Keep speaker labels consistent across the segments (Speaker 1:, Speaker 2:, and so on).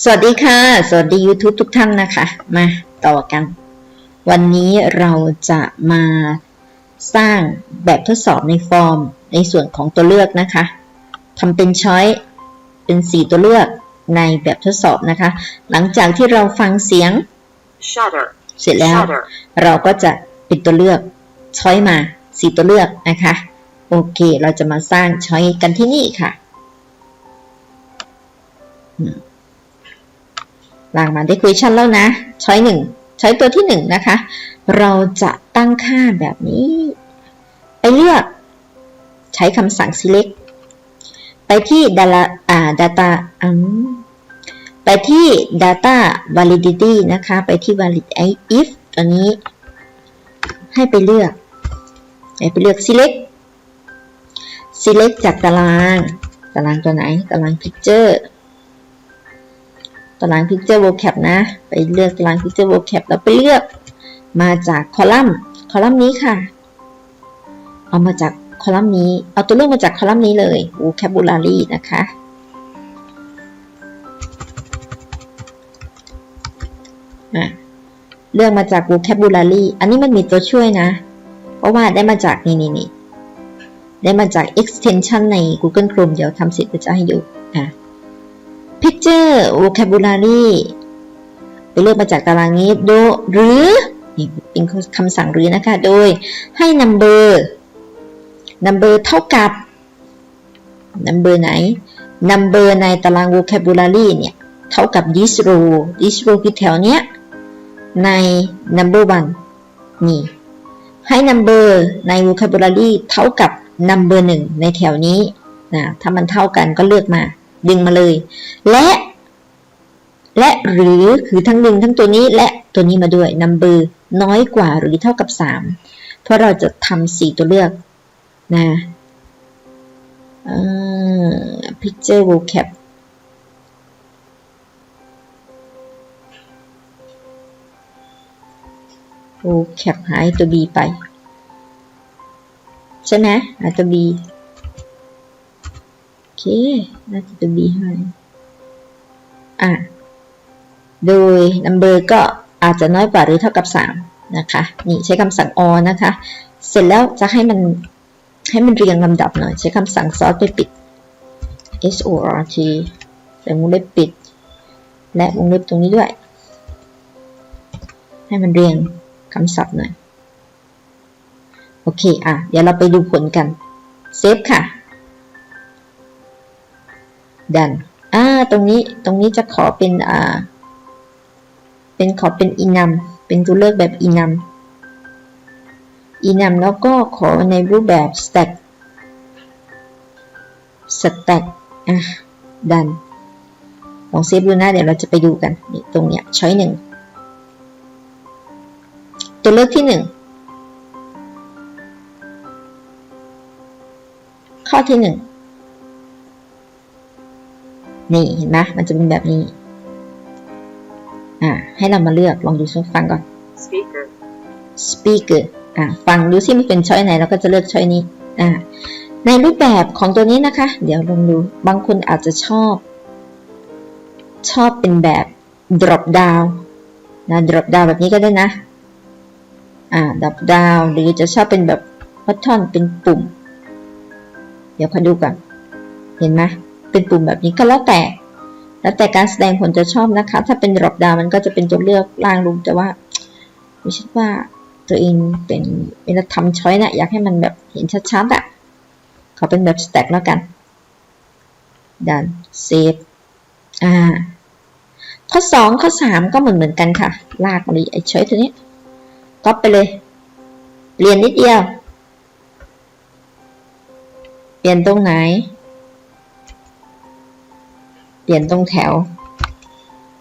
Speaker 1: สวัสดีค่ะ สวัสดี YouTube ทุกท่านนะคะ มาต่อกัน วันนี้เราจะมาสร้างแบบทดสอบในฟอร์มในส่วนของตัวเลือกนะคะทำเป็นช้อยเป็น 4 ตัวเลือกในแบบทดสอบนะคะ หลังจากที่เราฟังเสียง
Speaker 2: shutter,
Speaker 1: เสร็จแล้ว
Speaker 2: shutter, เรา
Speaker 1: เราก็จะปิดตัวเลือกช้อยมา 4 ตัวเลือกนะคะ โอเค เราจะมาสร้างช้อยกันที่นี่ค่ะอืม วางมาได้คุยชันแล้วนะช้อยหนึ่งช้อยตัวที่หนึ่งนะคะ เราจะตั้งค่าแบบนี้ ไปเลือก ใช้คำสั่ง select ไปที่ data อ่า data อืมไปที่ data validity นะคะ ไปที่ valid if ตัวนี้ ให้ไปเลือก ให้ไปเลือก select select จากตาราง ตารางตัวไหน ตาราง picture ตาราง picture vocab นะ ไปเลือกตาราง picture vocab แล้วไปเลือกมาจากคอลัมน์คอลัมน์นี้ค่ะ เอามาจากคอลัมน์นี้ เอาตัวเลือกมาจากคอลัมน์นี้เลย vocabulary นะคะ เลือกมาจาก vocabulary อันนี้มันมีตัวช่วยนะ เพราะว่าได้มาจากนี่นี่นี่ได้มาจาก extension ใน Google Chrome เดี๋ยวทำเสร็จจะให้ดูอะ picture vocabulary ไปเลือกมาจากตารางนี้โดยหรือนี่เป็นคำสั่งหรือนะคะ โดยให้ number number เท่ากับ number ไหน number ในตาราง vocabulary เนี่ยเท่ากับ this row this row คือแถวเนี้ยใน number one นี่ ให้ number ใน vocabulary เท่ากับ number 1 ในแถวนี้นะถ้ามันเท่ากันก็เลือกมา ดึงมาเลย และ และหรือคือทั้งดึงทั้งตัวนี้และตัวนี้มาด้วย number น้อยกว่าหรือเท่ากับ 3 เพราะเราจะทำ4ตัวเลือกนะอ่อ picture vocab โอแคปหายตัว B ไป ใช่ไหมหาตัว B เคน่าจะตัว B ให้อะโดย number ก็อาจจะน้อยกว่าหรือเท่ากับ 3 นะคะ นี่ใช้คำสั่ง or นะคะ เสร็จแล้วจะให้มันให้มันเรียงลำดับหน่อย ใช้คำสั่ง sort ไปปิด s o r t ใส่วงเล็บปิด และวงเล็บตรงนี้ด้วย ให้มันเรียงคำศัพท์หน่อย โอเค อะ เดี๋ยวเราไปดูผลกัน เซฟค่ะ ดัน อ่า ตรงนี้ ตรงนี้จะขอเป็นอ่า เป็นขอเป็นอีนัม เป็นตัวเลือกแบบอีนัม อีนัมแล้วก็ขอในรูปแบบ stack stack อะ ดัน ลองเซฟดูนะเดี๋ยวเราจะไปดูกัน นี่ตรงเนี้ย ช้อยหนึ่ง ตัวเลือกที่หนึ่งข้อที่หนึ่ง นี่เห็นไหมมันจะเป็นแบบนี้ อ่า ให้เรามาเลือกลองดูฟังก่อน
Speaker 2: speaker,
Speaker 1: speaker อ่าฟังดูซิมันเป็นช้อยไหนเราก็จะเลือกช้อยนี้ อ่า ในรูปแบบของตัวนี้นะคะ เดี๋ยวลองดู บางคนอาจจะชอบ ชอบเป็นแบบ drop down นะ drop down แบบนี้ก็ได้นะ อ่า drop down หรือจะชอบเป็นแบบ button เป็นปุ่ม เดี๋ยวพอดูก่อน เห็นไหม เป็นปุ่มแบบนี้ก็แล้วแต่ แล้วแต่การแสดงผลจะชอบนะคะ ถ้าเป็น drop down มันก็จะเป็นตัวเลือกล่างลงแต่ว่าไม่ใช่ว่าตัวเองเป็นเวลาทำช้อยนะ่ะอยากให้มันแบบเห็นชัดๆอะ่ะขอเป็นแบบ stack แล้วกันดัน save อ่าข้อ 2 ข้อ 3 ก็เหมือนเหมือนกันค่ะ ลากมาเลยไอ้ช้อยตัวนี้ก๊อปไปเลย เปลี่ยนนิดเดียว เปลี่ยนตรงไหน เปลี่ยนตรงแถว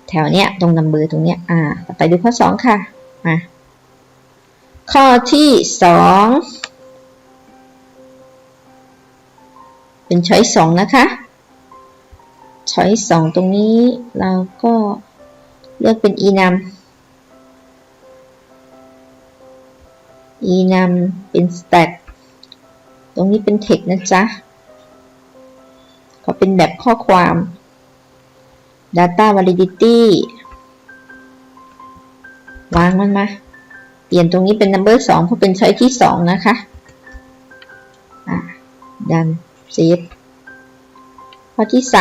Speaker 1: แถวเนี้ยตรงนัมเบอร์ตรงเนี้ยอ่า ต่อไปดูข้อ2ค่ะมาข้อที่2เป็นช้อยสองนะคะช้อยสองตรงนี้เราก็เลือกเป็น e num e num เป็น stack ตรงนี้เป็น text นะจ๊ะขอเป็นแบบข้อความ data validity วางมันมาเปลี่ยนตรงนี้เป็น number 2 เพราะเป็น choice ที่ 2 นะคะดัน save ข้อที่ 3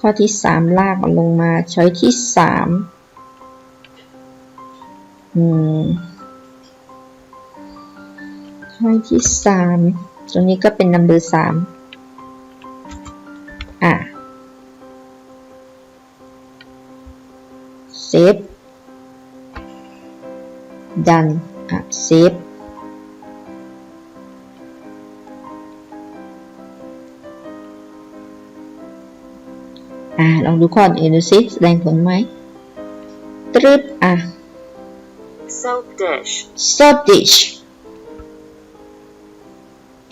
Speaker 1: ข้อที่ 3 ลากมันลงมา choice ที่ 3 อืม choice ที่ 3 ตรงนี้ก็เป็น number 3 ดันอะเซฟอะลองดูข้ออื่นดูสิแสดงผลไหมตรึบอะ
Speaker 2: soap dish,
Speaker 1: soap dish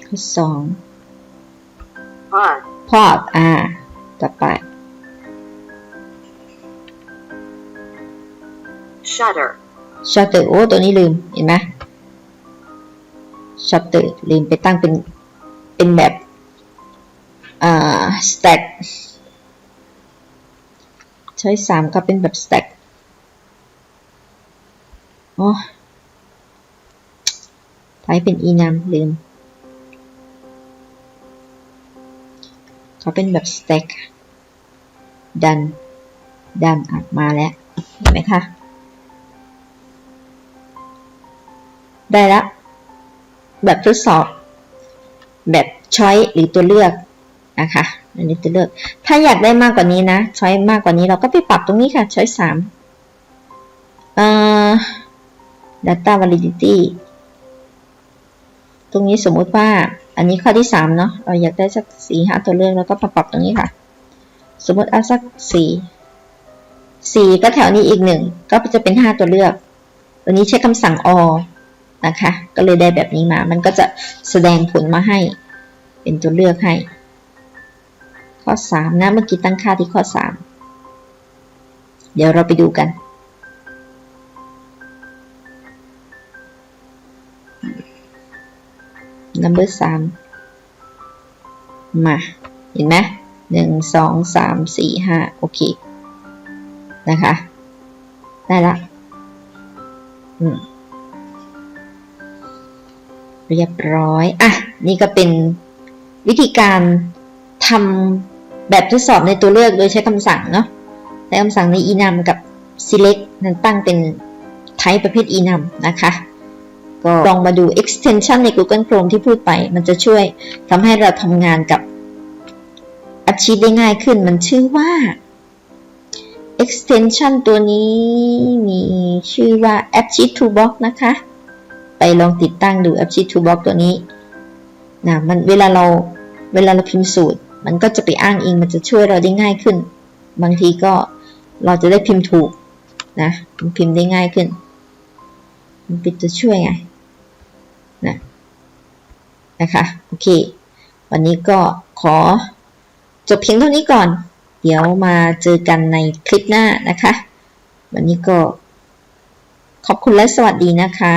Speaker 1: ข้อสอง
Speaker 2: pot,
Speaker 1: pot อ่าต่อไป
Speaker 2: shutter,
Speaker 1: shutter โอ้ตัวนี้ลืมเห็นไหม shutter ลืมไปตั้งเป็นเป็นแบบอ่า stack ใช้สามก็เป็นแบบ stack โอ้ไทยเป็น e นามลืมเขาเป็นแบบ stack ดัน ดันออกมาแล้ว เห็นไหมคะ ได้ล้วแบบทดสอบ แบบช้อยหรือตัวเลือกนะคะอันนี้ตัวเลือก ถ้าอยากได้มากกว่านี้นะช้อยมากกว่านี้เราก็ไปปรับตรงนี้ค่ะช้อยสามเอ่อ data validity ตรงนี้สมมุติว่า อันนี้ข้อที่สามเนาะเราอยากได้สักสี่ห้าตัวเลือกแล้วก็ปรับตรงนี้ค่ะ สมมติเอาสักสี่สี่ก็แถวนี้อีกหนึ่งก็จะเป็นห้าตัวเลือก ตัวนี้ใช้คำสั่ง or นะคะ ก็เลยได้แบบนี้มา มันก็จะแสดงผลมาให้ เป็นตัวเลือกให้ ข้อ 3 นะ เมื่อกี้ตั้งค่าที่ข้อ 3 เดี๋ยวเราไปดูกัน number 3 มา เห็นไหมหนึ่งสองสามสี่ห้าโอเค นะคะ ได้ละ อืม เรียบร้อย อะ นี่ก็เป็นวิธีการทำแบบทดสอบในตัวเลือกโดยใช้คำสั่งเนาะใช้คำสั่งใน enum กับ select นั้นตั้งเป็น type ประเภท enum นะคะ ก็ลองมาดู extension ใน Google Chrome ที่พูดไป มันจะช่วยทำให้เราทำงานกับแอปชีตได้ง่ายขึ้น มันชื่อว่า extension ตัวนี้มีชื่อว่า App Sheet Toolbox นะคะ ไปลองติดตั้งดู App Sheet Toolbox ตัวนี้นะมันเวลาเราเวลาเราพิมพ์สูตร มันก็จะไปอ้างอิงมันจะช่วยเราได้ง่ายขึ้น บางทีก็เราจะได้พิมพ์ถูกนะมันพิมพ์ได้ง่ายขึ้น มันเป็นตัวช่วยไงนะนะคะโอเค วันนี้ก็ขอจบเพียงเท่านี้ก่อน เดี๋ยวมาเจอกันในคลิปหน้านะคะ วันนี้ก็ขอบคุณและสวัสดีนะคะ